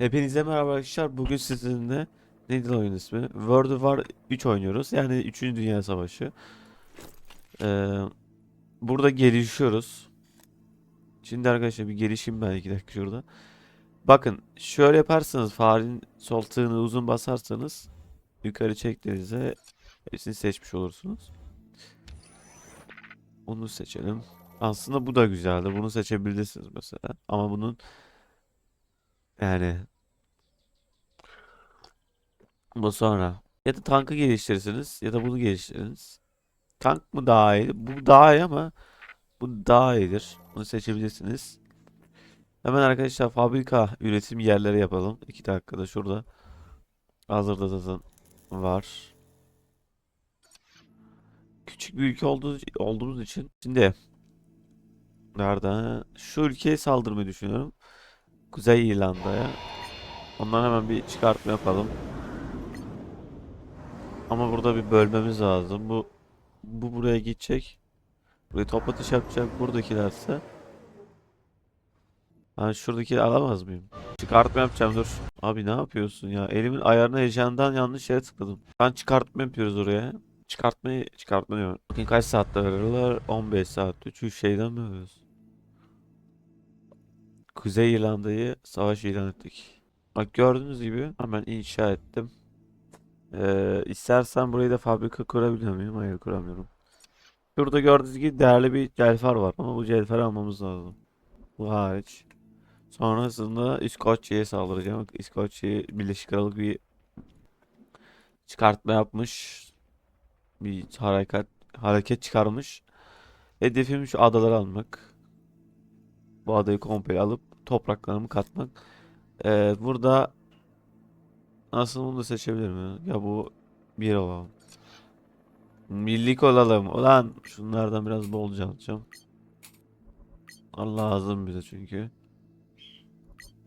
Hepinize merhaba arkadaşlar. Bugün sizinle neydi oyun ismi? World War 3 oynuyoruz. Yani 3. Dünya Savaşı. Ee, burada gelişiyoruz. Şimdi arkadaşlar bir gelişim ben 2 dakika şurada. Bakın şöyle yaparsanız farenin sol tığını uzun basarsanız yukarı çektiğinizde hepsini seçmiş olursunuz. Onu seçelim. Aslında bu da güzeldi. Bunu seçebilirsiniz mesela. Ama bunun yani bu sonra. Ya da tankı geliştirirsiniz ya da bunu geliştiriniz. Tank mı daha iyi? Bu daha iyi ama bu daha iyidir. Bunu seçebilirsiniz. Hemen arkadaşlar fabrika üretim yerleri yapalım. 2 dakikada şurada. Hazırda zaten var. Küçük bir ülke olduğu, olduğumuz için. Şimdi nerede? Şu ülkeye saldırmayı düşünüyorum. Kuzey İrlanda'ya. Ondan hemen bir çıkartma yapalım. Ama burada bir bölmemiz lazım. Bu bu buraya gidecek. Burayı top atış yapacak buradakilerse. Ben şuradaki alamaz mıyım? Çıkartma yapacağım dur. Abi ne yapıyorsun ya? Elimin ayarına heyecandan yanlış yere tıkladım. Ben çıkartma yapıyoruz oraya. Çıkartmayı çıkartma. Bakın kaç saatte veriyorlar? 15 saat. Üçü şeyden mi veriyoruz? Kuzey İrlanda'yı savaş ilan ettik. Bak gördüğünüz gibi hemen inşa ettim. Ee, istersen burayı da fabrika kurabiliyor muyum? Hayır kuramıyorum. Şurada gördüğünüz gibi değerli bir celfer var ama bu celferi almamız lazım. Bu hariç. Sonrasında İskoçya'ya saldıracağım. İskoçya Birleşik Krallık bir çıkartma yapmış. Bir hareket hareket çıkarmış. Hedefim şu adaları almak. Bu adayı komple alıp topraklarımı katmak. Ee, burada Aslında bunu da seçebilirim ya. Ya bu bir olalım. Millik olalım. Ulan şunlardan biraz bolca alacağım. Allah lazım bize çünkü.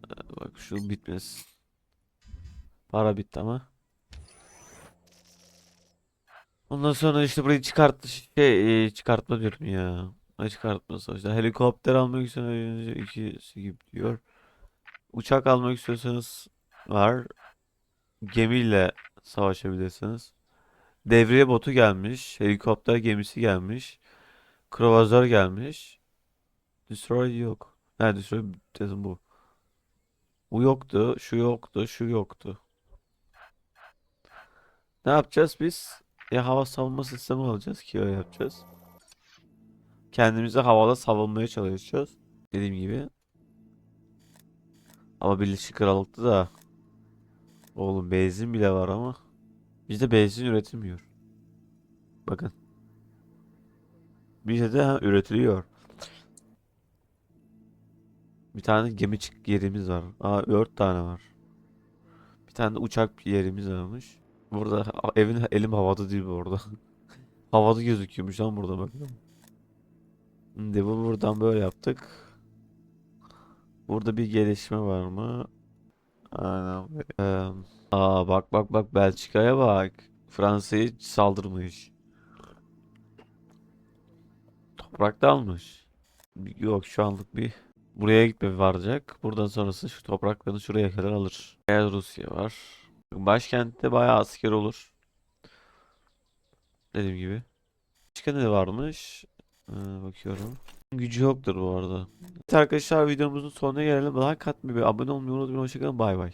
Ee, Bak şu bitmez. Para bitti ama. Ondan sonra işte burayı çıkart şey e, çıkartma diyorum ya. Ne çıkartması işte helikopter almak istiyorsanız ikisi gibi diyor. Uçak almak istiyorsanız var. Gemiyle savaşabilirsiniz. Devriye botu gelmiş. Helikopter gemisi gelmiş. Kruvazör gelmiş. Destroy yok. Ha Destroy dedim bu. Bu yoktu. Şu yoktu. Şu yoktu. Ne yapacağız biz? Ya hava savunma sistemi alacağız ki öyle yapacağız. Kendimizi havada savunmaya çalışacağız. Dediğim gibi. Ama Birleşik Krallık'ta da Oğlum benzin bile var ama bizde benzin üretilmiyor. Bakın. Bizde de üretiliyor. Bir tane gemi çık yerimiz var. Aa dört tane var. Bir tane de uçak yerimiz varmış. Burada evin elim havada değil bu orada. Havada gözüküyormuş lan burada bakın. Şimdi bu buradan böyle yaptık. Burada bir gelişme var mı? Aynen. Eee, aa bak bak bak Belçika'ya bak. Fransa'yı saldırmış. Toprakta almış. Yok şu anlık bir buraya gitme varacak. Buradan sonrası şu topraklarını şuraya kadar alır. Eğer Rusya var. Başkentte bayağı asker olur. Dediğim gibi. Başka ne varmış? Ee, bakıyorum. Gücü yoktur bu arada. Evet arkadaşlar videomuzun sonuna gelelim. Like atmayı ve abone olmayı unutmayın. Hoşçakalın. Bay bay.